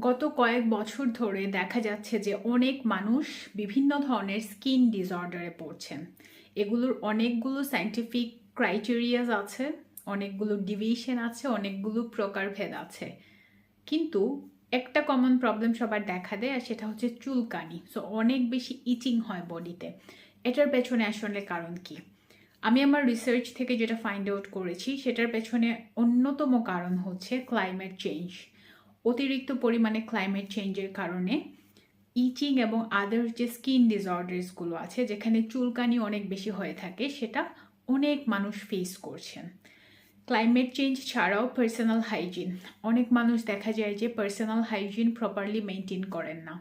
গত কয়েক বছর ধরে দেখা যাচ্ছে যে অনেক মানুষ বিভিন্ন ধরনের স্কিন ডিসঅর্ডারে পড়ছেন। এগুলোর অনেকগুলো সাইন্টিফিক ক্রাইটেরিয়াস আছে, অনেকগুলো ডিভিশন আছে, অনেকগুলো প্রকারভেদ আছে। কিন্তু একটা কমন প্রবলেম সবার দেখা দেয়, আর সেটা হচ্ছে চুলকানি। সো অনেক বেশি ইচিং হয় বডিতে। এটার পেছনে আসলে কারণ কি? আমি আমার রিসার্চ থেকে যেটা ফাইন্ড আউট করেছি, সেটার পেছনে অন্যতম কারণ হচ্ছে ক্লাইমেট চেঞ্জ অতিরিক্ত পরিমাণে ক্লাইমেট চেঞ্জের কারণে ইচিং এবং আদার্স যে স্কিন ডিসঅর্ডার্সগুলো আছে, যেখানে চুলকানি অনেক বেশি হয়ে থাকে, সেটা অনেক মানুষ ফেস করছেন। ক্লাইমেট চেঞ্জ ছাড়াও পার্সোনাল হাইজিন অনেক মানুষ দেখা যায় যে পার্সোনাল হাইজিন প্রপারলি মেনটেন করেন না।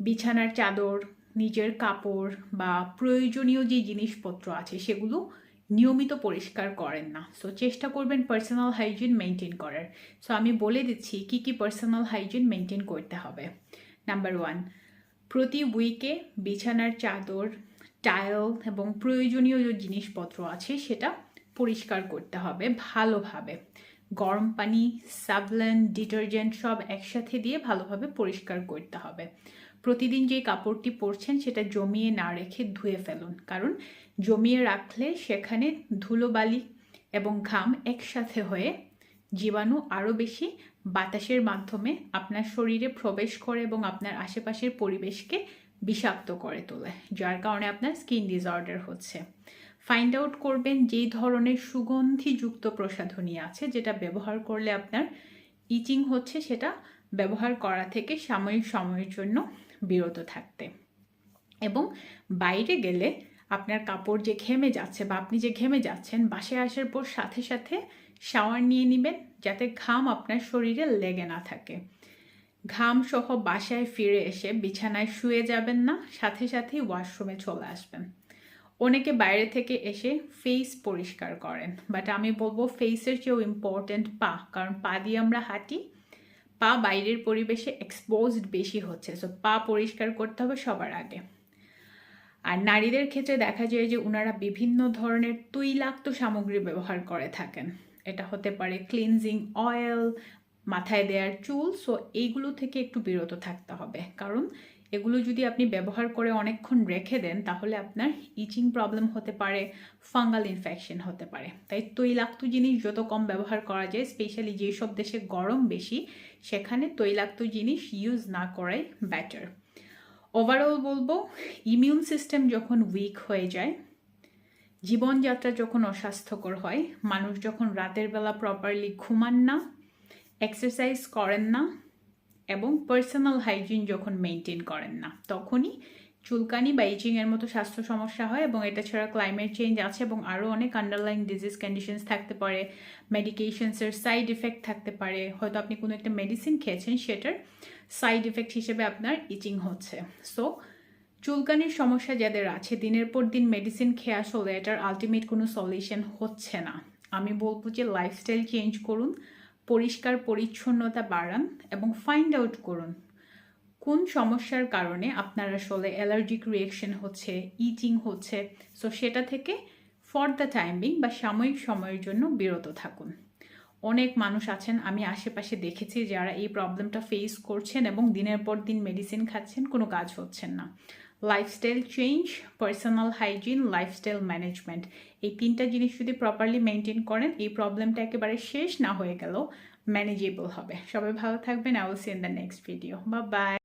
বিছানার চাদর, নিজের কাপড় বা প্রয়োজনীয় যে জিনিসপত্র আছে, সেগুলো নিয়মিত পরিষ্কার করেন না। সো চেষ্টা করবেন পার্সোনাল হাইজিন মেনটেন করার। সো আমি বলে দিচ্ছি কি কি পার্সোনাল হাইজিন মেনটেন করতে হবে। নাম্বার ওয়ান প্রতি উইকে বিছানার চাদর টাইল এবং প্রয়োজনীয় যে জিনিসপত্র আছে সেটা পরিষ্কার করতে হবে ভালোভাবে। গরম পানি, সাবলেন, ডিটারজেন্ট সব একসাথে দিয়ে ভালোভাবে পরিষ্কার করতে হবে। প্রতিদিন যে কাপড়টি পরছেন সেটা জমিয়ে না রেখে ধুয়ে ফেলুন। কারণ জমিয়ে রাখলে সেখানে ধুলোবালি এবং ঘাম একসাথে হয়ে জীবাণু আরও বেশি বাতাসের মাধ্যমে আপনার শরীরে প্রবেশ করে এবং আপনার আশেপাশের পরিবেশকে বিষাক্ত করে তোলে, যার কারণে আপনার স্কিন ডিসঅর্ডার হচ্ছে। ফাইন্ড আউট করবেন যেই ধরনের সুগন্ধিযুক্ত প্রসাধনী আছে, যেটা ব্যবহার করলে আপনার ইচিং হচ্ছে, সেটা ব্যবহার করা থেকে সাময়িক সময়ের জন্য বিরত থাকতে। এবং বাইরে গেলে আপনার কাপড় যে ঘেমে যাচ্ছে বা আপনি যে ঘেমে যাচ্ছেন, বাসায় আসার পর সাথে সাথে শাওয়ার নিয়ে নেবেন, যাতে ঘাম আপনার শরীরে লেগে না থাকে। ঘাম সহ বাসায় ফিরে এসে বিছানায় শুয়ে যাবেন না, সাথে সাথেই ওয়াশরুমে চলে আসবেন। অনেকে বাইরে থেকে এসে ফেস পরিষ্কার করেন বাট আমি বলব ফেসের চেয়েও ইম্পর্ট্যান্ট পা, কারণ পা দিয়ে আমরা হাঁটি, পা বাইরের পরিবেশে এক্সপোজড বেশি হচ্ছে সো পা পরিষ্কার করতে হবে সবার আগে। আর নারীদের ক্ষেত্রে দেখা যায় যে ওনারা বিভিন্ন ধরনের তৈলাক্ত সামগ্রী ব্যবহার করে থাকেন। এটা হতে পারে ক্লিনজিং অয়েল মাথায় দেওয়ার চুল সো এইগুলো থেকে একটু বিরত থাকতে হবে, কারণ এগুলো যদি আপনি ব্যবহার করে অনেকক্ষণ রেখে দেন, তাহলে আপনার ইচিং প্রবলেম হতে পারে ফাঙ্গাল ইনফেকশন হতে পারে। তাই তৈলাক্ত জিনিস যত কম ব্যবহার করা যায় স্পেশালি যেসব দেশে গরম বেশি, সেখানে তৈলাক্ত জিনিস ইউজ না করাই বেটার ওভারঅল বলব ইমিউন সিস্টেম যখন উইক হয়ে যায়, জীবনযাত্রা যখন অস্বাস্থ্যকর হয়, মানুষ যখন রাতের বেলা প্রপারলি ঘুমান না এক্সারসাইজ করেন না এবং পার্সোনাল হাইজিন যখন মেনটেন করেন না, তখনই চুলকানি বা ইচিংয়ের মতো স্বাস্থ্য সমস্যা হয় এবং এটা ছাড়া ক্লাইমেট চেঞ্জ আছে এবং আরও অনেক আন্ডারলাইন ডিজিজ কন্ডিশনস থাকতে পারে মেডিকেশনসের সাইড ইফেক্ট থাকতে পারে। হয়তো আপনি কোনো একটা মেডিসিন খেয়েছেন, সেটার সাইড ইফেক্ট হিসেবে আপনার ইচিং হচ্ছে। সো চুলকানির সমস্যা যাদের আছে, দিনের পর দিন মেডিসিন খেয়ে আসলে এটার আলটিমেট কোনো সলিউশন হচ্ছে না। আমি বলব যে লাইফস্টাইল চেঞ্জ করুন। পরিষ্কার পরিচ্ছন্নতা বাড়ান এবং ফাইন্ড আউট করুন কোন সমস্যার কারণে আপনার আসলে অ্যালার্জিক রিয়েকশন হচ্ছে ইচিং হচ্ছে। সো সেটা থেকে ফর দ্য টাইমিং বা সাময়িক সময়ের জন্য বিরত থাকুন। অনেক মানুষ আছেন, আমি আশেপাশে দেখেছি, যারা এই প্রবলেমটা ফেস করছেন এবং দিনের পর দিন মেডিসিন খাচ্ছেন, কোনো কাজ হচ্ছেন না। Lifestyle change personal hygiene lifestyle management এই তিনটা জিনিস যদি প্রপারলি মেনটেন করেন, এই প্রবলেমটা একেবারে শেষ না হয়ে গেলেও ম্যানেজেবল হবে। সবাই ভালো থাকবেন। I will see in the next video বা বাই